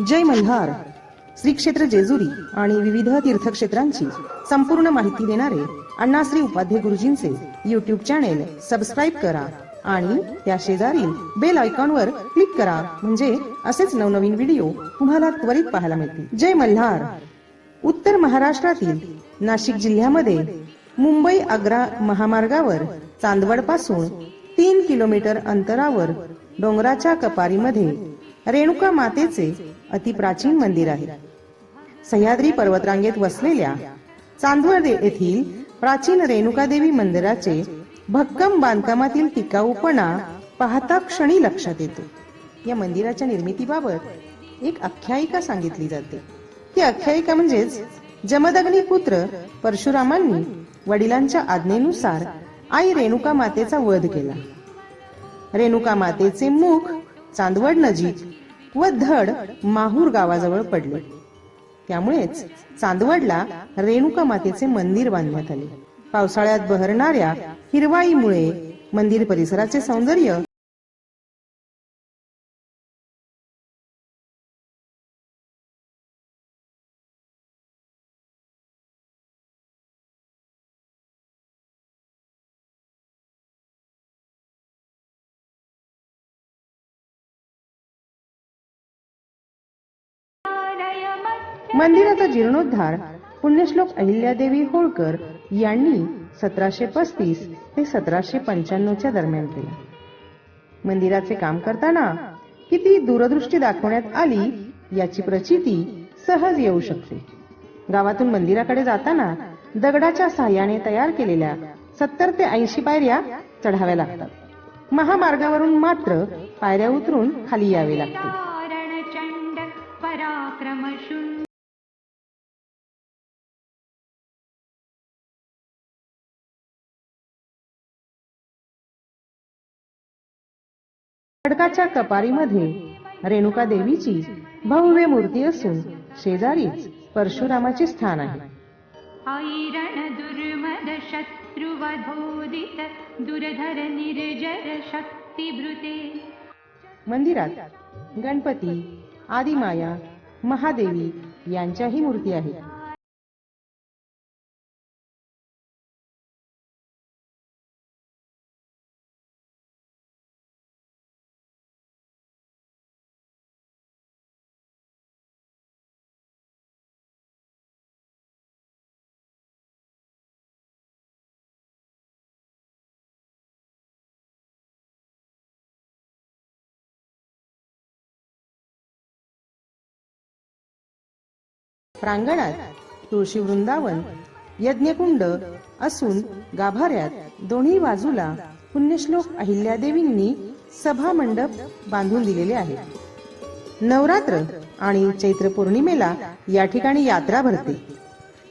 जय मल्हार. श्री क्षेत्र जेजुरी आणि विविध तीर्थक्षेत्रांची संपूर्ण माहिती देणारे अण्णाश्री उपाध्ये गुरुजींचे युट्यूब चॅनेल सबस्क्राईब करा आणि त्या शेजारील बेल आयकॉनवर क्लिक करा. म्हणजे असेच नवनवीन व्हिडिओ तुम्हाला त्वरित पाहायला मिळतील. जय मल्हार. उत्तर महाराष्ट्रातील नाशिक जिल्ह्यामध्ये मुंबई आग्रा महामार्गावर चांदवडपासून तीन किलोमीटर अंतरावर डोंगराच्या कपारीमध्ये रेणुका मातेचे अतिप्राचीन मंदिर आहे. सह्याद्री पर्वतरांगेत वसलेल्या चांदवड येथील प्राचीन रेणुका देवी मंदिराचे भक्कम बांधकामातील टिकाऊपणा पाहता क्षणी लक्षात येतो. या मंदिराच्या निर्मितीबाबत एक आख्यायिका सांगितली जाते. ती आख्यायिका म्हणजेच जमदग्नी पुत्र परशुरामांनी वडिलांच्या आज्ञेनुसार आई रेणुका मातेचा वध केला. रेणुका मातेचे मुख चांदवड नजीक व धड माहूर गावाजवळ पडले. त्यामुळेच चांदवडला रेणुका मातेचे मंदिर बांधण्यात आले. पावसाळ्यात बहरणाऱ्या हिरवाईमुळे मंदिर परिसराचे सौंदर्य मंदिराचा जीर्णोद्धार पुण्यश्लोक अहिल्यादेवी होळकर यांनी सतराशे पस्तीस ते सतराशे पंच्याण्णवच्या दरम्यान केला. मंदिराचे काम करताना किती दूरदृष्टी दाखवण्यात आली याची प्रचिती सहज येऊ शकते. गावातून मंदिराकडे जाताना दगडाच्या साह्याने तयार केलेल्या सत्तर ते ऐंशी पायऱ्या चढाव्या लागतात. महामार्गावरून मात्र पायऱ्या उतरून खाली यावे लागते. खडकाच्या कपारीमध्ये रेणुका देवीची भव्य मूर्ती असून शेजारीच परशुरामाचे स्थान आहे. ऐरण दुर्मद शत्रुवधोदित दुर्धर निर्जर शक्तिभृते। मंदिरात गणपती आदिमाया महादेवी यांच्याही मूर्ती आहेत. प्रांगणात तुळशी वृंदावन यज्ञकुंड असून गाभाऱ्यात दोन्ही बाजूला पुण्यश्लोक अहिल्यादेवींनी सभा मंडप बांधून दिलेले आहे. नवरात्र आणि चैत्र पौर्णिमेला या ठिकाणी यात्रा भरते.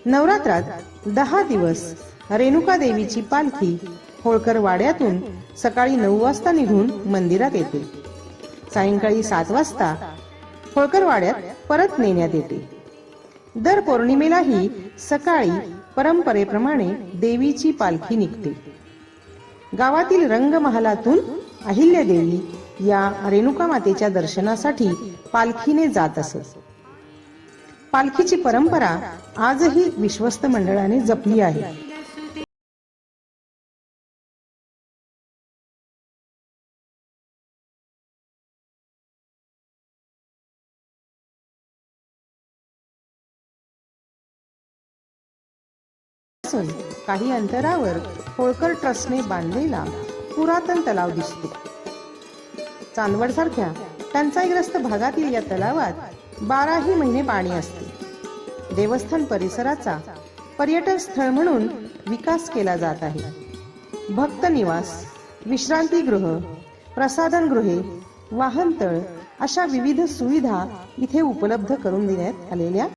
नवरात्रात दहा दिवस रेणुका देवीची पालखी होळकर वाड्यातून सकाळी नऊ वाजता निघून मंदिरात येते. सायंकाळी सात वाजता होळकर वाड्यात परत नेण्यात येते. दर पौर्णिमेलाही सकाळी परंपरेप्रमाणे देवीची पालखी निघते. गावातील रंगमहालातून अहिल्यादेवी या रेणुका मातेच्या दर्शनासाठी पालखीने जात असत. पालखीची परंपरा आजही विश्वस्त मंडळाने जपली आहे. असून काही अंतरावर होळकर ट्रस्टने बांधलेला पुरातन तलाव दिसतो. चांदवड सारख्या टंचाईग्रस्त भागातील या तलावात बाराही महिने पाणी असते. देवस्थान परिसराचा पर्यटन स्थळ म्हणून विकास केला जात आहे. भक्त निवास विश्रांतीगृह प्रसाधनगृहे वाहनतळ अशा विविध सुविधा इथे उपलब्ध करून देण्यात आलेल्या